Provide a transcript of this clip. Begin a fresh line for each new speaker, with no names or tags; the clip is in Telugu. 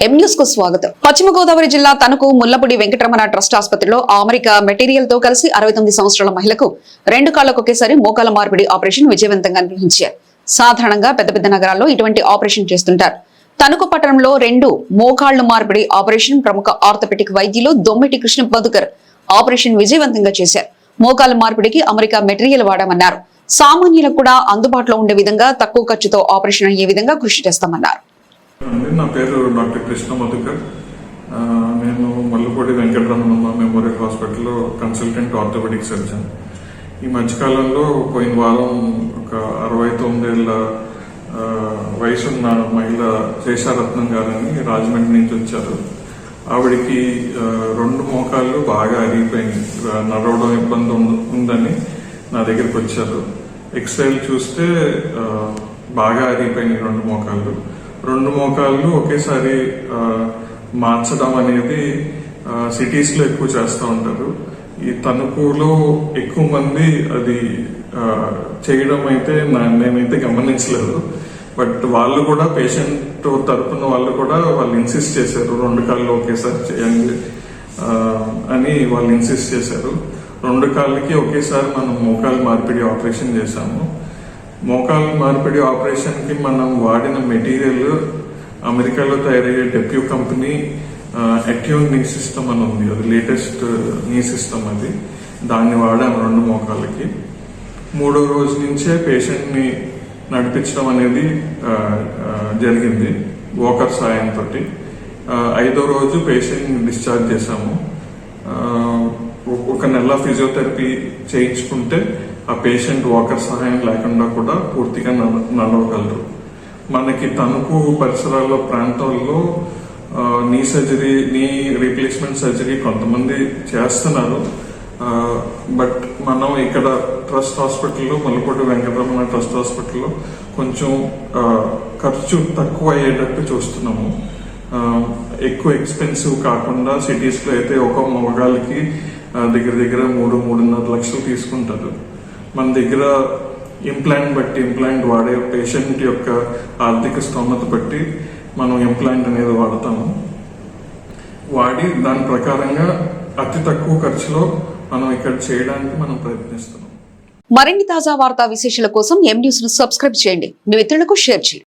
కు స్వాగతం. పశ్చిమ గోదావరి జిల్లా తణుకు ముల్లపూడి వెంకటరమణ ట్రస్ట్ ఆసుపత్రిలో అమెరికా మెటీరియల్తో కలిసి అరవై తొమ్మిది సంవత్సరాల మహిళకు రెండు కాళ్ళకు ఒకేసారి మోకాల మార్పిడి ఆపరేషన్ విజయవంతంగా నిర్వహించారు. సాధారణంగా పెద్ద పెద్ద నగరాల్లో ఇటువంటి ఆపరేషన్ చేస్తుంటారు. తణుకు పట్టణంలో రెండు మోకాళ్ళ మార్పిడి ఆపరేషన్ ప్రముఖ ఆర్థోపెటిక్ వైద్యులు దొమ్మిటి కృష్ణ బదుకర్ ఆపరేషన్ విజయవంతంగా చేశారు. మోకాల మార్పిడికి అమెరికా మెటీరియల్ వాడామన్నారు. సామాన్యులకు కూడా అందుబాటులో ఉండే విధంగా తక్కువ ఖర్చుతో ఆపరేషన్ అయ్యే విధంగా కృషి చేస్తామన్నారు.
అండి నా పేరు డాక్టర్ కృష్ణ మధుకర్. నేను మల్లుపూడి వెంకటరమణమ్మ మెమోరియల్ హాస్పిటల్లో కన్సల్టెంట్ ఆర్థోపెడిక్ సర్జన్. ఈ మధ్యకాలంలో పోయిన వారం ఒక అరవై తొమ్మిదేళ్ళ వయసున్న మహిళ శేషారత్నం గారని రాజమండ్రి నుంచి వచ్చారు. ఆవిడికి రెండు మోకాళ్ళు బాగా అరిగిపోయింది నడవడం ఇబ్బంది ఉందని నా దగ్గరికి వచ్చారు. ఎక్స్రేలు చూస్తే బాగా అరిగిపోయినాయి రెండు మోకాళ్ళు. రెండు మోకాళ్ళు ఒకేసారి మార్చడం అనేది సిటీస్లో ఎక్కువ చేస్తూ ఉంటారు. ఈ తణుకులో ఎక్కువ మంది అది చేయడం అయితే నా- నేనైతే గమనించలేదు. బట్ వాళ్ళు కూడా పేషెంట్ తరపున వాళ్ళు కూడా వాళ్ళు ఇన్సిస్ట్ చేశారు రెండు కాళ్ళు ఒకేసారి చేయండి అని వాళ్ళు ఇన్సిస్ట్ చేశారు. రెండు కాళ్ళకి ఒకేసారి మనం మోకాలు మార్పిడి ఆపరేషన్ చేశాము. మోకాల మార్పిడి ఆపరేషన్కి మనం వాడిన మెటీరియల్ అమెరికాలో తయారయ్యే DePuy company Attune knee system అని ఉంది. అది లేటెస్ట్ నీ సిస్టమ్ అది. దాన్ని వాడాము రెండు మోకాళ్ళకి. మూడో రోజు నుంచే పేషెంట్ని నడిపించడం అనేది జరిగింది వాకర్ సాయంతో ఐదో రోజు పేషెంట్ని డిశ్చార్జ్ చేశాము. ఒక నెల ఫిజియోథెరపీ చేయించుకుంటే ఆ పేషెంట్ వాకర్ సహాయం లేకుండా కూడా పూర్తిగా నడ- నడవగలరు. మనకి తణుకు పరిసరాల్లో ప్రాంతాల్లో నీ సర్జరీ నీ రీప్లేస్మెంట్ సర్జరీ కొంతమంది చేస్తున్నారు. బట్ మనం ఇక్కడ ట్రస్ట్ హాస్పిటల్లో మల్లకోటి వెంకటరమణ ట్రస్ట్ హాస్పిటల్లో కొంచెం ఖర్చు తక్కువ అయ్యేటట్టు చూస్తున్నాము. ఎక్కువ ఎక్స్పెన్సివ్ కాకుండా సిటీస్లో అయితే ఒక మగగాళ్ళకి దగ్గర దగ్గర మూడు మూడున్నర లక్షలు తీసుకుంటారు. మన దగ్గర ఇంప్లాంట్ బట్టి ఇంప్లాంట్ వాడే పేషెంట్ యొక్క ఆర్థిక స్తోమత బట్టి మనం ఇంప్లాంట్ అనేది వాడతాము. వాడి దాని ప్రకారంగా అతి తక్కువ ఖర్చులో మనం ఇక్కడ చేయడానికి మనం ప్రయత్నిస్తున్నాం.
మరిన్ని తాజా వార్తా విశేషాల కోసం ఎం న్యూస్ను సబ్స్క్రైబ్ చేయండి. మీ మిత్రులకు షేర్ చేయండి.